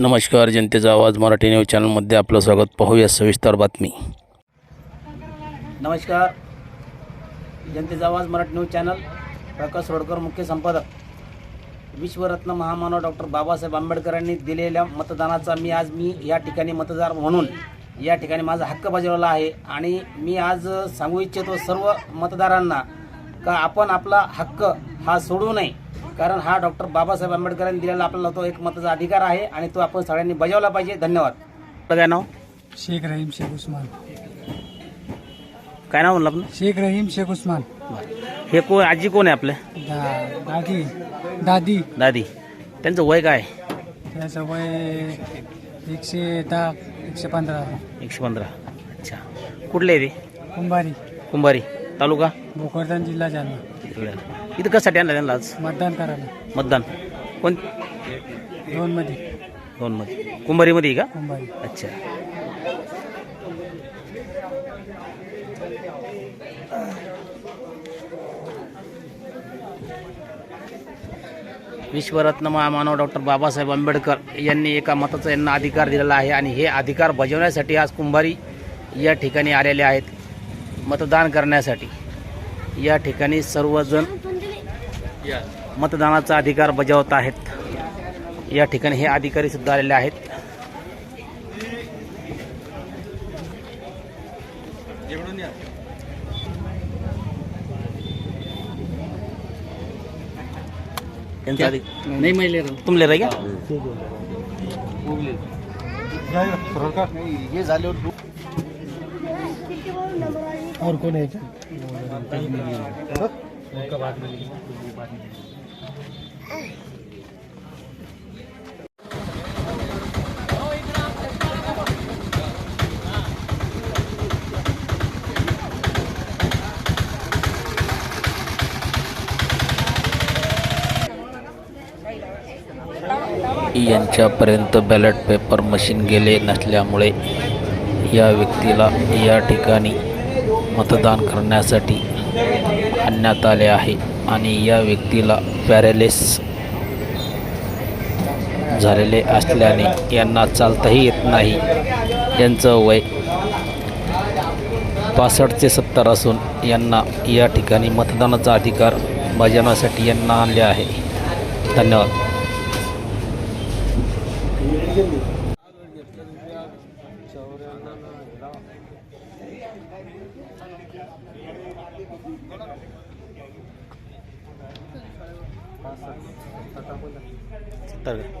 नमस्कार जनतेचा आवाज मराठी न्यूज चॅनलमध्ये आपलं स्वागत. पाहूया सविस्तर बातमी. नमस्कार. जनतेचा आवाज मराठी न्यूज चॅनल प्रकाश रोडकर मुख्य संपादक. विश्वरत्न महामानव डॉक्टर बाबासाहेब आंबेडकरांनी दिलेल्या मतदानाचा मी आज मी या ठिकाणी मतदार म्हणून या ठिकाणी माझा हक्क बजावला आहे आणि मी आज सांगू इच्छितो सर्व मतदारांना का आपण आपला हक्क हा सोडू नये. कारण हा डॉक्टर बाबासाहेब आंबेडकरांनी दिलेला आपल्याला तो एक मताचा अधिकार आहे आणि तो आपण सगळ्यांनी बजावला पाहिजे. धन्यवाद. काय नाव? शेख रहीम शेख उस्मान. काय नाव म्हणलं आपलं शेख रहीम शेख उस्मान. हे कोण आजी कोण आहे आपल्या दा दादी दादी. दादी. त्यांचं वय काय? त्याचं वय एकशे दहा एकशे पंधरा. एकशे पंधरा. अच्छा. कुठले आहे ते? कुंभारी. कुंभारी. तालुका? भोकरदन जिल्हा जालना. इकडे इथं कशासाठी आणलं त्यांना आज? मतदान करायला. मतदान. कोण? दोन मध्ये दोन मध्ये कुंभारीमध्ये आहे का? कुंभारी. अच्छा. विश्वरत्न महामानव डॉक्टर बाबासाहेब आंबेडकर यांनी एका मताचा यांना अधिकार दिलेला आहे आणि हे अधिकार बजावण्यासाठी आज कुंभारी या ठिकाणी आलेले आहेत. मतदान करण्यासाठी. या ठिकाणी सर्वजण मतदानाचा अधिकार बजावत आहेत. या ठिकाणी हे अधिकारी सुद्धा आलेले आहेत. नाही मैले तुमले रे क्या और कोण आहे? यांच्यापर्यंत बॅलेट पेपर मशीन गेले नसल्यामुळे या व्यक्तीला या ठिकाणी मतदान करण्यासाठी आणण्यात आले आहे आणि या व्यक्तीला पॅरेलिस झालेले असल्याने यांना चालताही येत नाही. यांचं वय पासष्ट ते सत्तर असून यांना या ठिकाणी मतदानाचा अधिकार बजावण्यासाठी यांना आणले आहे. धन्यवाद. सत्तर का?